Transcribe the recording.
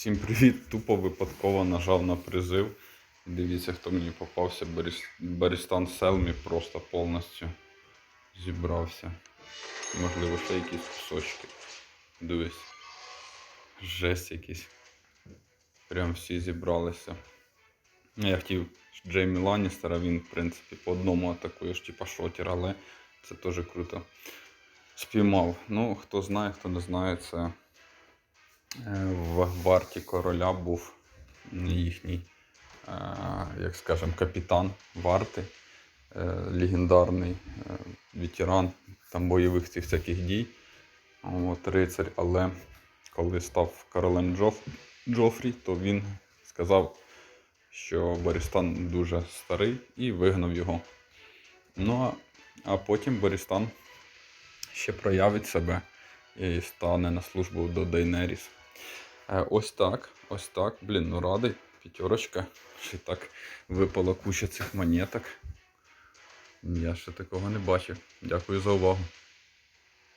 Всім привіт! Тупо випадково нажав на призив. Дивіться, хто мені попався. Барістан Селмі просто повністю зібрався. Можливо, ще якісь кусочки. Дивись. Жесть якийсь. Прям всі зібралися. Я хотів Джеймі Ланністера, він, в принципі, по одному атакує типа шотер, але це теж круто. Спіймав. Ну, хто знає, хто не знає, це в варті короля був їхній, як скажемо, капітан варти, е, легендарний е, ветеран там бойових цих всяких дій. От, рицарь, але коли став королем Джоф, Джофрі, то він сказав, що Борістан дуже старий і вигнав його. Ну а, а потім Борістан ще проявить себе і стане на службу до Дейнеріс. Е, ось так, ось так. Блін, ну радий. П'ятерочка. Ще так випала куча цих монеток. Я ще такого не бачив. Дякую за увагу.